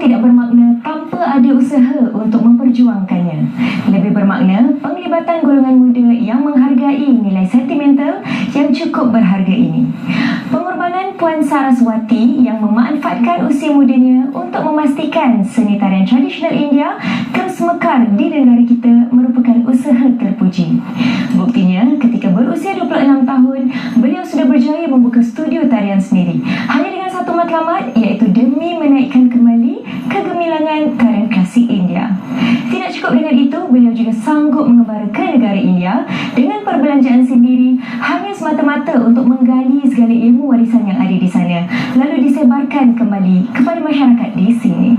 tidak bermakna tanpa ada usaha untuk memperjuangkannya. Lebih bermakna penglibatan golongan muda yang menghargai nilai sentimental yang cukup berharga ini. Pengorbanan Puan Saraswati yang memanfaatkan usia mudanya untuk memastikan seni tarian tradisional India terus mekar di negara kita merupakan usaha terpuji. Buktinya, India dengan perbelanjaan sendiri hanya semata-mata untuk menggali segala ilmu warisan yang ada di sana lalu disebarkan kembali kepada masyarakat di sini.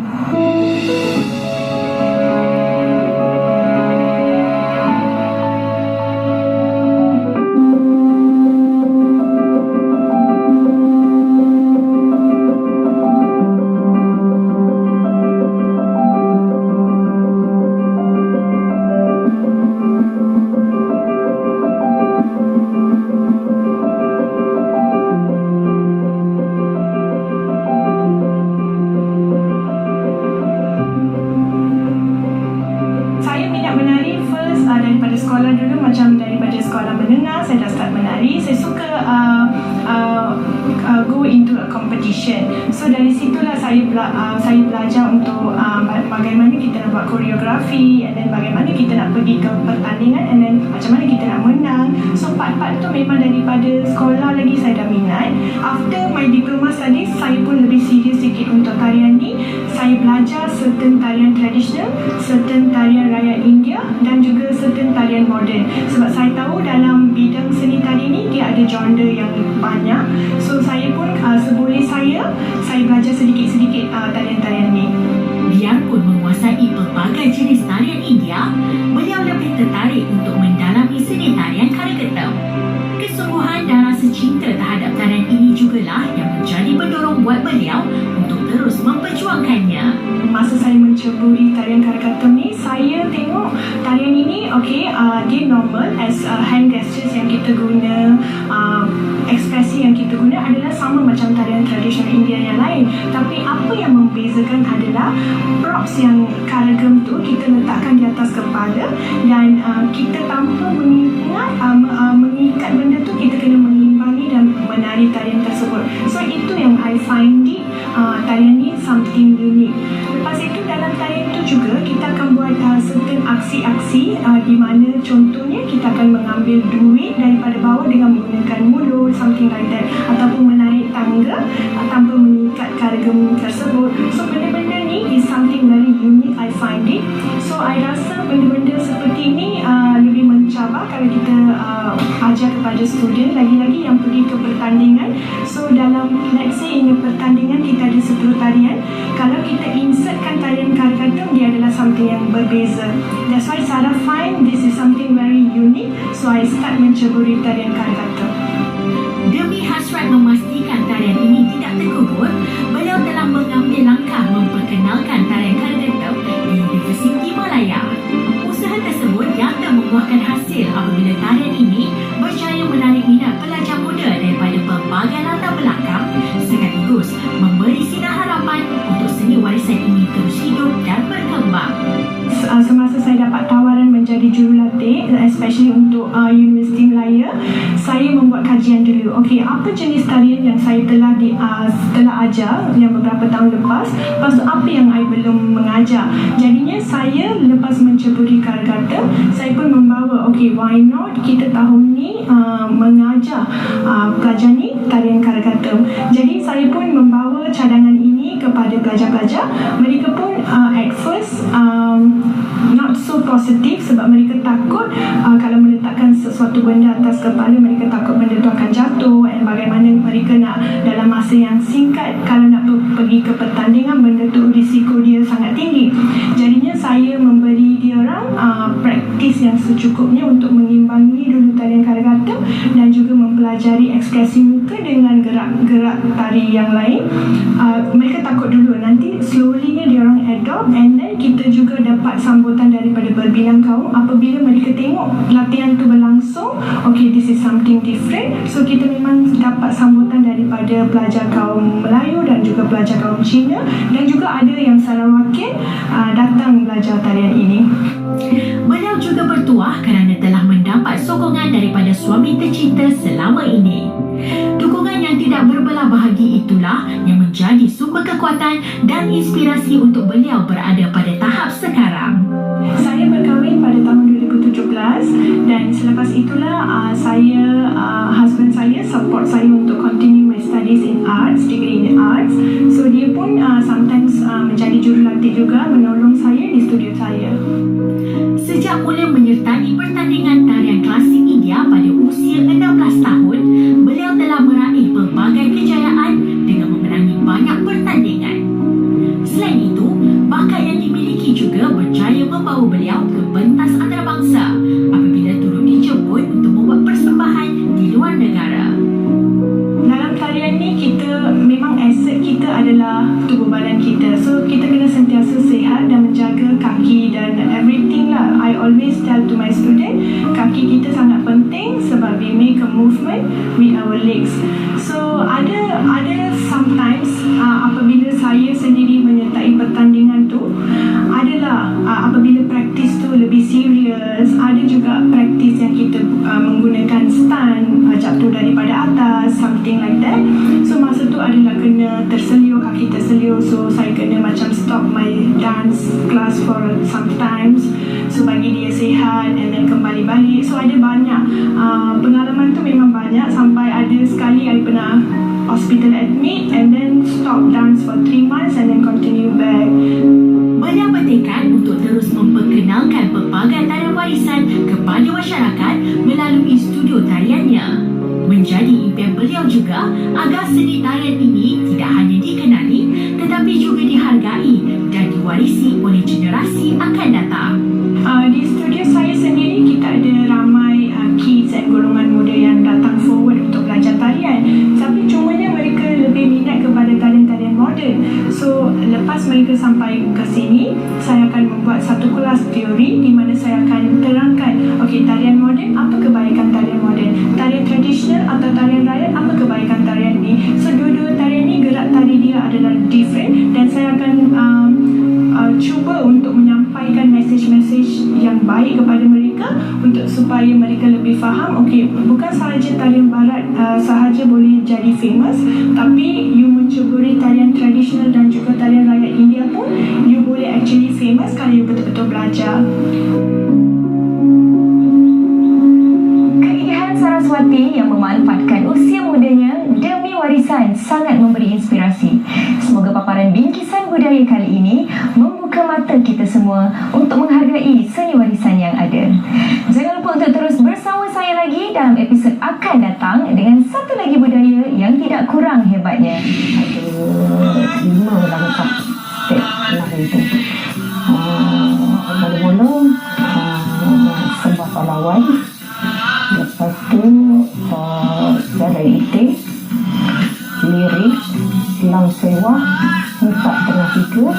Bela- uh, saya belajar untuk uh, ba- bagaimana kita nak buat koreografi then bagaimana kita nak pergi ke pertandingan and then macam mana kita nak menang. So part-part tu memang daripada sekolah lagi saya dah minat. After my diploma studies saya pun lebih serius sikit untuk tarian ni. Saya belajar certain tarian tradisional, certain tarian rakyat India dan juga certain tarian moden. Sebab saya tahu dalam bidang seni tari ni dia ada genre yang banyak. So saya pun uh, seboleh saya, saya belajar sedikit-sedikit uh, tarian-tarian ni. Biarpun menguasai pelbagai jenis tarian India, beliau lebih tertarik untuk mendalami seni tarian Karaketam. Kesungguhan dan rasa cinta terhadap menceburi tarian Karakatam ni, saya tengok tarian ini, okay, uh, dia normal as uh, hand gestures yang kita guna, uh, ekspresi yang kita guna adalah sama macam tarian tradisional India yang lain. Tapi apa yang membezakan adalah props yang karagam tu kita letakkan di atas kepala dan uh, kita tanpa mengingat, uh, uh, mengikat benda tu kita kena mengimbangi dan menari tarian tersebut. So itu yang I find it uh, tarian ni something unique. Lepas itu dalam tarian tu juga kita akan buat uh, certain aksi-aksi uh, di mana contohnya kita akan mengambil duit daripada bawah dengan menggunakan mulut something like that ataupun menaik tangga uh, tanpa mengikat kargam tersebut. So benda-benda ni is something very unique I find it. So I rasa benda-benda seperti ni uh, lebih mencabar kalau kita uh, ajar kepada student lagi-lagi yang pergi ke pertandingan. So dalam let's say in a pertandingan kita ada 10 tarian. Kalau kita insertkan tarian karikatum dia adalah something yang berbeza. That's why Sarah find this is something very unique. So I start menceburi tarian karikatum. Demi hasrat memastikan tarian ini tidak terkubur, beliau telah mengambil langkah memperkenalkan tarian Karaketam menarik jurulatih especially untuk uh, Universiti Melaya saya membuat kajian dulu. Okey apa jenis tarian yang saya telah di uh, telah ajar yang beberapa tahun lepas? Lepas tu apa yang saya belum mengajar? Jadinya saya lepas menceburi Kargata saya pun membawa okey why not kita tahun ni uh, mengajar uh, pelajar ni tarian Kargata jadi saya pun membawa cadangan ini kepada pelajar-pelajar. Mereka pun uh, at first um, positive sebab mereka takut uh, kalau meletakkan sesuatu benda atas kepala mereka takut benda tu akan jatuh and bagaimana mereka nak dalam masa yang singkat kalau nak per- pergi ke pertandingan benda tu risiko dia sangat tinggi. Jadinya saya memberi dia orang uh, praktis yang secukupnya untuk mengimbangi dulu tarian karagata dan juga mempelajari ekspresi muka dengan gerak-gerak tari yang lain. Uh, mereka takut dulu nanti slowly dia orang adopt and then kita juga dapat sambutan daripada berbinang kaum apabila mereka tengok latihan tu berlangsung okay this is something different so kita memang dapat sambutan daripada pelajar kaum Melayu dan juga pelajar kaum Cina dan juga ada yang Sarawakian uh, datang belajar tarian ini Beliau juga bertuah kerana telah mendapat sokongan daripada suami tercinta selama ini. Dukungan yang tidak berbelah bahagi itulah yang menjadi sumber kekuatan dan inspirasi untuk beliau berada itulah uh, saya uh, husband saya support saya untuk continue my studies in arts, degree in arts. So dia pun uh, sometimes uh, menjadi jurulatih juga menolong saya di studio saya. Adalah tubuh badan kita. So kita kena sentiasa sihat dan menjaga kaki dan everything lah. I always tell to my student, kaki kita sangat penting sebab we make a movement with our legs. Kita uh, menggunakan stand uh, jatuh daripada atas, something like that. So masa tu adalah kena terseliur kaki terseliur, so saya kena macam stop my dance class for sometimes. So bagi dia sihat and then kembali balik. So ada banyak uh, pengalaman tu memang banyak sampai ada sekali I pernah hospital admit and then stop dance for 3 months and then continue back. Beliau bertekad untuk terus memperkenalkan pelbagai tarian warisan kepada masyarakat melalui studio tariannya. Menjadi impian beliau juga agar seni tarian ini tidak hanya dikenali tetapi juga dihargai dan diwarisi oleh generasi akan datang. Uh, di studio saya sendiri kita ada ramai uh, kids dan golongan so lepas mereka sampai ke sini saya akan membuat satu kelas teori di mana saya akan terangkan okey tarian moden apa kebaikan tarian moden? Tarian tradisional atau tarian rakyat apa kebaikan tarian ni? So dua-dua tarian ni gerak tari dia adalah different dan saya akan um, uh, cuba untuk menyampaikan baik kepada mereka untuk supaya mereka lebih faham okey bukan sahaja tarian barat uh, sahaja boleh jadi famous tapi you mencuburi tarian tradisional dan juga tarian rakyat India pun you boleh actually famous kalau you betul-betul belajar Saraswati yang memanfaatkan usia mudanya demi warisan sangat memberi inspirasi. Semoga paparan bingkisan budaya kali ini mata kita semua untuk menghargai seni warisan yang ada. Jangan lupa untuk terus bersama saya lagi dalam episod akan datang dengan satu lagi budaya yang tidak kurang hebatnya. ada lima itu. Uh, mula-mula uh, sembah pahlawan, lepas tu uh, cara itik, lirik, silang sewa, minta tengah tiga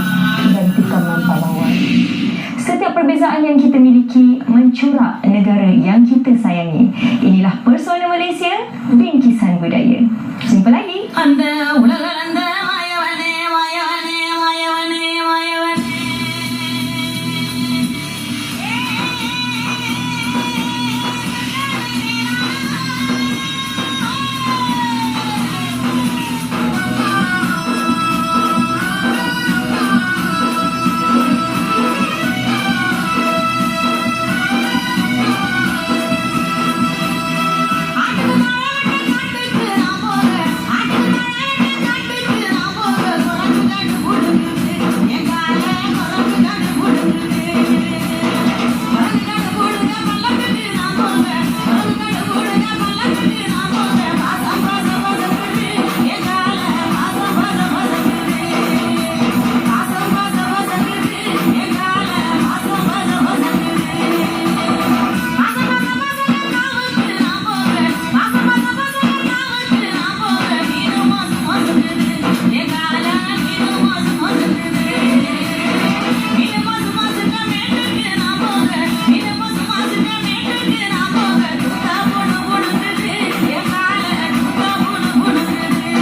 perbezaan yang kita miliki mencorak negara yang kita sayangi. Inilah Persona Malaysia, Bingkisan Budaya.